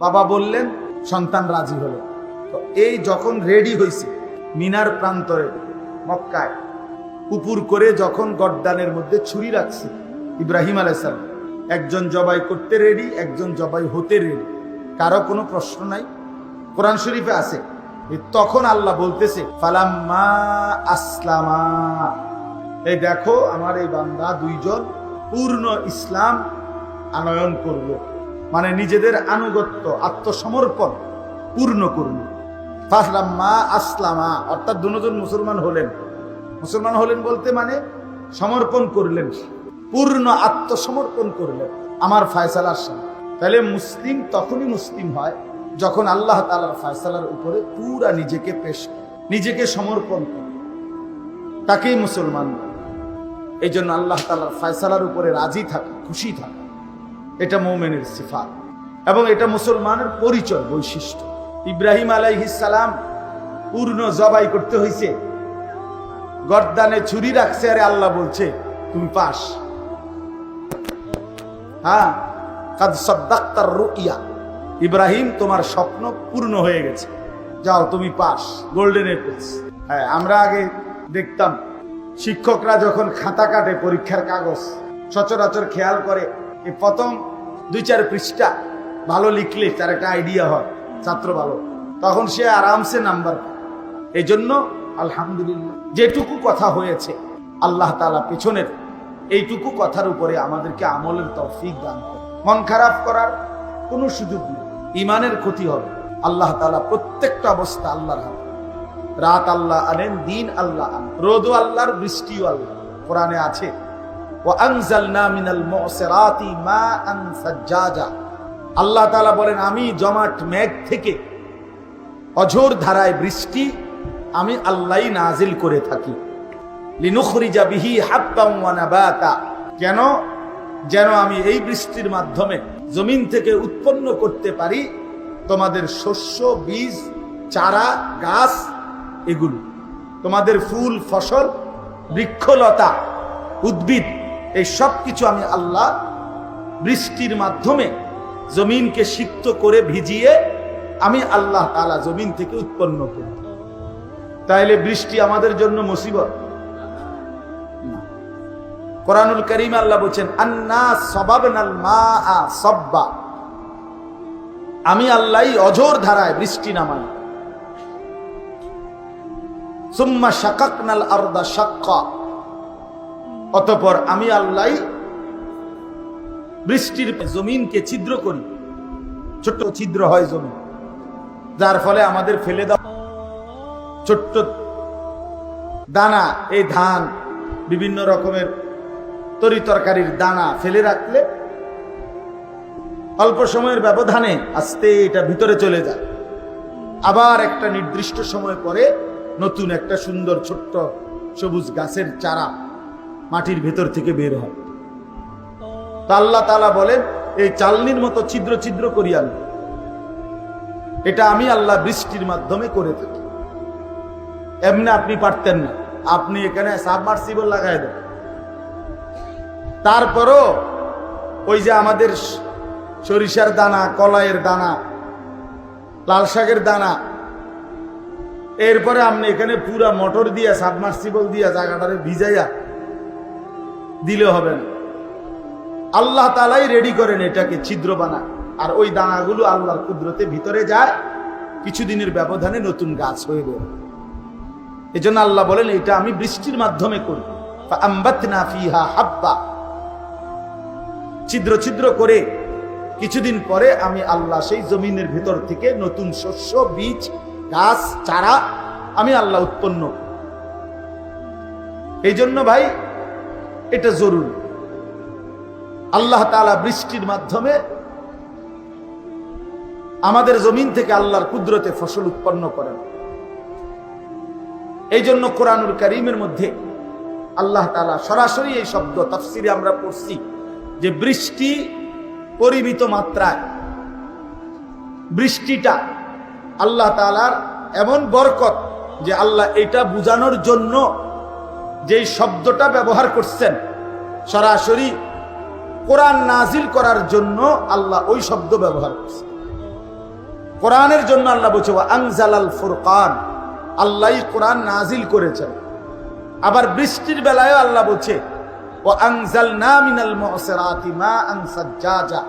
বাবা বললেন, সন্তান রাজি হলো। তো এই যখন রেডি হয়েছে মিনার প্রান্তরে, মক্কায় উপুর করে যখন গড্ডানের মধ্যে ছুরি রাখছে, ইব্রাহিম আলাইসালাম একজন জবাই করতে রেডি একজন জবাই হতে রেডি কারও কোনো প্রশ্ন নাই? কোরআন শরীফে আছে। তখন আল্লাহ বলতেছে, ফালাম্মা আসলামা। এই দেখো, আমার এই বান্দা দুইজন পূর্ণ ইসলাম আনয়ন করল। মানে নিজেদের আনুগত্য, আত্মসমর্পণ পূর্ণ করল ফাসলাম্মা আসলামা, অর্থাৎ দুজন মুসলমান হলেন। মুসলমান হলেন বলতে মানে সমর্পণ করলেন, পূর্ণ আত্মসমর্পণ করলেন। আমার ফায়সালার সামনে তাহলে মুসলিম তখনই মুসলিম হয় যখন আল্লাহ তালার ফায়সালার উপরে পুরা নিজেকে পেশ নিজেকে সমর্পণ করে। তাকেই মুসলমান এই জন্য আল্লাহ তালার ফায়সালার উপরে রাজি থাকে, খুশি থাকা। এটা মৌমেনের সিফাত। এবং এটা মুসলমানের পরিচয় বৈশিষ্ট্য। ইব্রাহিম সালাম পূর্ণ জবাই করতে হয়েছে গর্দানে ছুরি রাখছে, আরে আল্লাহ বলছে, তুমি পাস। হ্যাঁ কাদ সদ্দাক্তার রুইয়া। ইব্রাহিম, তোমার স্বপ্ন পূর্ণ হয়ে গেছে। যাও, তুমি পাস। গোল্ডেন এপ্রিলস হ্যাঁ আমরা আগে দেখতাম, শিক্ষকরা যখন খাতা কাটে পরীক্ষার কাগজ, সচরাচর খেয়াল করে এই প্রথম দুই চার পৃষ্ঠা ভালো লিখলে তার একটা আইডিয়া হয়, ছাত্র ভালো। তখন সে আরামসে নাম্বার এই জন্য আলহামদুলিল্লাহ, যেটুকু কথা হয়েছে, আল্লাহ তালা পেছনের এইটুকু কথার উপরে আমাদেরকে আমলের তৌফিক দান করে মন খারাপ করার কোনো সুযোগ নেই ইমানের ক্ষতি হবে। আল্লাহ তালা প্রত্যেকটা অবস্থা আল্লাহর হাতে। রাত আল্লাহ আনেন, দিন আল্লাহ আন রোদও আল্লাহর, বৃষ্টিও আল্লাহ কোরআনে আছে আল্লাহ বলেন, আমি জমাট মেঘ থেকে অঝোর ধারায় বৃষ্টি আমি আল্লাহই নাজিল করে থাকি। বিহি কেন? যেন আমি এই বৃষ্টির মাধ্যমে জমিন থেকে উৎপন্ন করতে পারি তোমাদের শস্য, বীজ, চারা, গাছ, এগুলো। তোমাদের ফুল, ফসল, বৃক্ষলতা, উদ্ভিদ এই সব কিছু আমি আল্লাহ বৃষ্টির মাধ্যমে জমিনকে সিক্ত করে ভিজিয়ে আমি আল্লাহ তালা জমিন থেকে উৎপন্ন করি। তাইলে বৃষ্টি আমাদের জন্য মুসিবত। কোরআনুল করিম আল্লাহ বলছেন, আন্না সবাবনাল মা আ সব্বা। আমি আল্লাহ অজোর ধারায় বৃষ্টি নামাই। সুম্মা শাকাকনাল আরদা শাক্কা। অতপর আমি আল্লাহ বৃষ্টির জমিনকে ছিদ্র করি। ছোট্ট ছিদ্র হয় জমিন যার ফলে আমাদের ফেলে দাও। ছোট্ট দানা, এই ধান, বিভিন্ন রকমের তরি তরকারির দানা ফেলে রাখলে অল্প সময়ের ব্যবধানে আস্তে এটা ভিতরে চলে যায়। আবার একটা নির্দিষ্ট সময় পরে নতুন একটা সুন্দর ছোট্ট সবুজ গাছের চারা মাটির ভেতর থেকে বের হয় তা আল্লাহ তালা বলেন, এই চালনির মতো ছিদ্র ছিদ্র করি আমি। এটা আমি আল্লাহ বৃষ্টির মাধ্যমে করে থাকি। এমনি আপনি পারতেন না। আপনি এখানে সাবমার্সিবল লাগাই দেন। তারপরও ওই যে আমাদের সরিষার দানা, কলাইয়ের দানা, লাল শাকের দানা, এরপরে আপনি এখানে পুরা মোটর দিয়া সাবমার্সিবল দিয়া জায়গাটারে ভিজাইয়া দিলে হবে না। আল্লাহ তালাই রেডি করেন এটাকে ছিদ্র বানা। আর ওই দানাগুলো আল্লাহর কুদরতে ভিতরে যায়, কিছুদিনের ব্যবধানে নতুন গাছ হয়ে বেরো জন্য আল্লাহ বলেন, এটা আমি বৃষ্টির মাধ্যমে করি। হাব্বা। ছিদ্র ছিদ্র করে কিছুদিন পরে আমি আল্লাহ সেই জমিনের ভেতর থেকে নতুন শস্য, বীজ, গাছ, চারা আমি আল্লাহ উৎপন্ন এই জন্য ভাই এটা জরুরি। আল্লাহ তালা বৃষ্টির মাধ্যমে আমাদের জমিন থেকে আল্লাহর কুদরতে ফসল উৎপন্ন করেন। এই জন্য কোরআনুল করিমের মধ্যে আল্লাহ তালা সরাসরি এই শব্দ তাফসিরে আমরা পড়ছি যে বৃষ্টি পরিমিত মাত্রায়, বৃষ্টিটা আল্লাহ তালার এমন বরকত যে আল্লাহ এটা বুঝানোর জন্য যেই শব্দটা ব্যবহার করছেন, সরাসরি কোরআন নাজিল করার জন্য আল্লাহ ওই শব্দ ব্যবহার করছেন। কোরআনের জন্য আল্লাহ বলছে আংজালাল ফুরকান আল্লাহ কোরআন নাজিল করেছেন। আবার বৃষ্টির বেলায় আল্লাহ বলছে ও আংজাল না মিনাল মুসরাতি মা আনসাজ্জাজা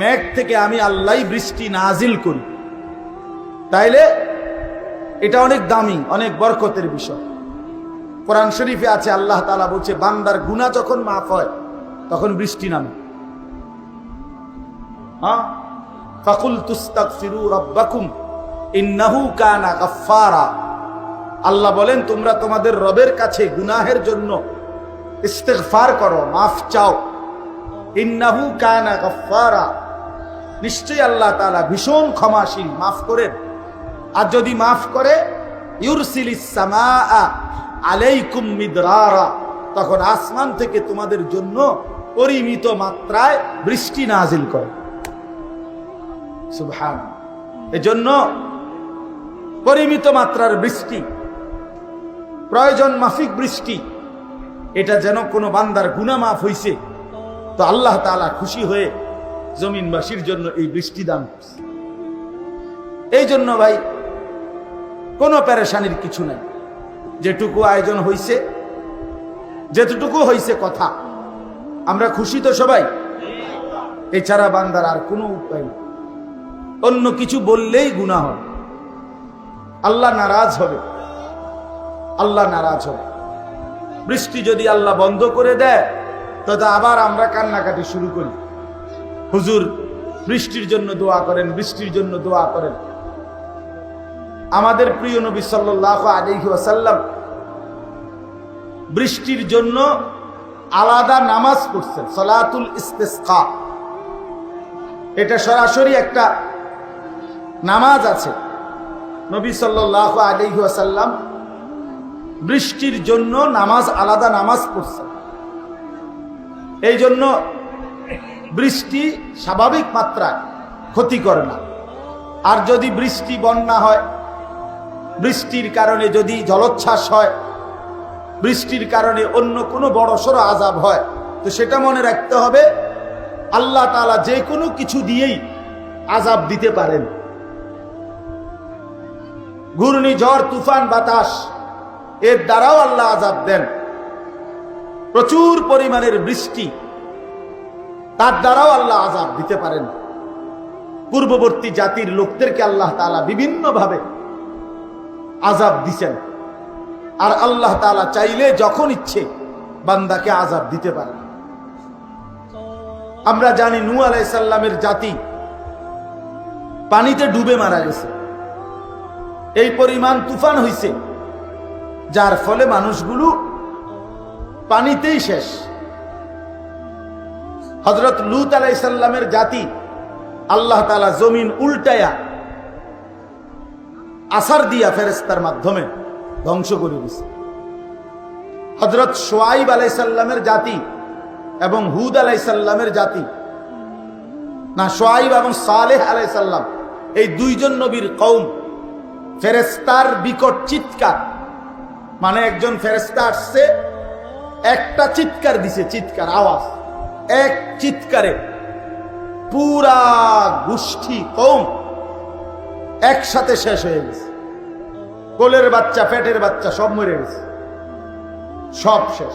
মেঘ থেকে আমি আল্লাহ বৃষ্টি নাজিল করি। তাইলে এটা অনেক দামি, অনেক বরকতের বিষয়। কোরআন শরীফে আছে, আল্লাহ তালা বলছে, বান্দার গুনাহ যখন মাফ হয়, তখন বৃষ্টি নামে। হ্যাঁ? ফাকুল তুস্তাগফিরু রাব্বাকুম, ইন্নাহু কানা গাফফারা। আল্লাহ বলেন, তোমরা তোমাদের রবের কাছে গুনাহের জন্য ইস্তেগফার করো, মাফ চাও। ইন্নাহু কানা গাফফারা। নিশ্চয়ই আল্লাহ তালা ভীষণ ক্ষমাশীল, মাফ করেন। আর যদি মাফ করে, ইউরসিলিস সামাআ আলাইকুম মিদরারা। তখন আসমান থেকে তোমাদের জন্য পরিমিত মাত্রায় বৃষ্টি নাজিল করে। সুবহান এজন্য পরিমিত মাত্রার বৃষ্টি, প্রয়োজন মাফিক বৃষ্টি, এটা যেন কোনো বান্দার গুনা মাফ হইছে। তো আল্লাহ তাআলা খুশি হয়ে জমিনবাসীর জন্য এই বৃষ্টি দান করছে। এই জন্য ভাই, কোনো প্যারেশানির কিছু নাই। যেটুকু আয়োজন হইছে যেতটুকু হইছে কথা। আমরা খুশি তো সবাই? এছাড়া বান্দার আর কোনো উপায় নেই। অন্য কিছু বললেই গুণা হবে। আল্লাহ নারাজ হবে। আল্লাহ নারাজ হবে। বৃষ্টি যদি আল্লাহ বন্ধ করে দেয়, তবে আবার আমরা কান্নাকাটি শুরু করি। হুজুর, বৃষ্টির জন্য দোয়া করেন, বৃষ্টির জন্য দোয়া করেন। আমাদের প্রিয় নবী সাল্লাহ আলহি বৃষ্টির জন্য আলাদা নামাজ পড়ছেন, সলাতুল ইস্তেসকা। এটা সরাসরি একটা নামাজ আছে। নবী সাল্লাহ আলহি ওয়াসাল্লাম বৃষ্টির জন্য নামাজ, আলাদা নামাজ পড়ছেন। এই জন্য বৃষ্টি স্বাভাবিক মাত্রায় ক্ষতি করে না। আর যদি বৃষ্টি বন্যা হয় বৃষ্টির কারণে যদি জলোচ্ছ্বাস হয়, বৃষ্টির কারণে অন্য কোনো বড় সড়ো আজাব হয়, তো সেটা মনে রাখতে হবে, আল্লাহ তালা যে কোনো কিছু দিয়েই আজাব দিতে পারেন। ঘূর্ণিঝড় তুফান, বাতাস, এর দ্বারাও আল্লাহ আজাব দেন। প্রচুর পরিমাণের বৃষ্টি, তার দ্বারাও আল্লাহ আজাব দিতে পারেন। পূর্ববর্তী জাতির লোকদেরকে আল্লাহ তালা বিভিন্নভাবে আজাব দিছেন। আর আল্লাহ তালা চাইলে যখন ইচ্ছে বান্দাকে আজাব দিতে পারে আমরা জানি নু আলাইসাল্লামের জাতি পানিতে ডুবে মারা গেছে। এই পরিমাণ তুফান হইছে, যার ফলে মানুষগুলো পানিতেই শেষ। হজরত লুত আলাইসাল্লামের জাতি আল্লাহ তালা জমিন উল্টায়া আসার দিয়া ফেরেস্তার মাধ্যমে ধ্বংস করে দিছে। হজরত সোয়াইব আলাইসাল্লামের জাতি এবং হুদ আলাইসাল্লামের জাতি, না, সোয়াইব এবং সালেহ আলাইসাল্লাম এই দুইজন নবীর কৌম ফেরেস্তার বিকট চিৎকার। মানে একজন ফেরেস্তা আসছে, একটা চিৎকার দিছে, চিৎকার, আওয়াজ, এক চিৎকারে। পুরা গোষ্ঠী কৌম একসাথে শেষ হয়ে গেছে। কোলের বাচ্চা পেটের বাচ্চা সব মরে গেছে। সব শেষ।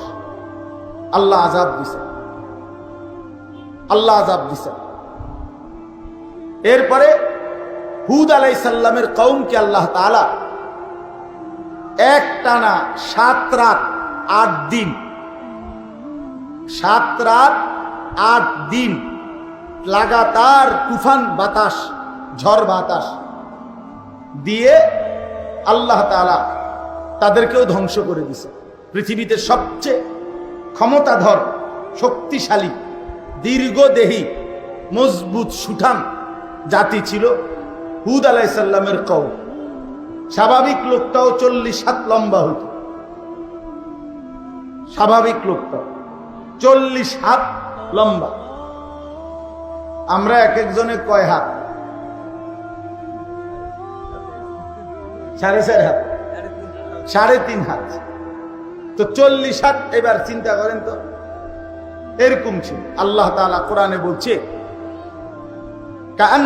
আল্লাহ আজাব দিছে। আল্লাহ আজাব দিছে। এরপরে হুদ আলাই সাল্লামের কৌমকে আল্লাহ তালা এক টানা সাত রাত, আট দিন, সাত রাত, আট দিন লাগাতার তুফান বাতাস, ঝড় বাতাস দিয়ে আল্লাহ তালা তাদেরকেও ধ্বংস করে দিছে। পৃথিবীতে সবচেয়ে ক্ষমতাধর, শক্তিশালী, দীর্ঘদেহী, মজবুত, সুঠাম জাতি ছিল হুদ আলাইসাল্লামের কৌ স্বাভাবিক লোকটাও চল্লিশ হাত লম্বা হইত। স্বাভাবিক লোকটা চল্লিশ হাত লম্বা। আমরা এক একজনে কয় হাত? সাড়ে চার হাত। সাড়ে তিন হাত। তো চল্লিশ হাত এবার চিন্তা করেন তো, এরকম ছিল। আল্লাহ তালা কোরআনে বলছে কান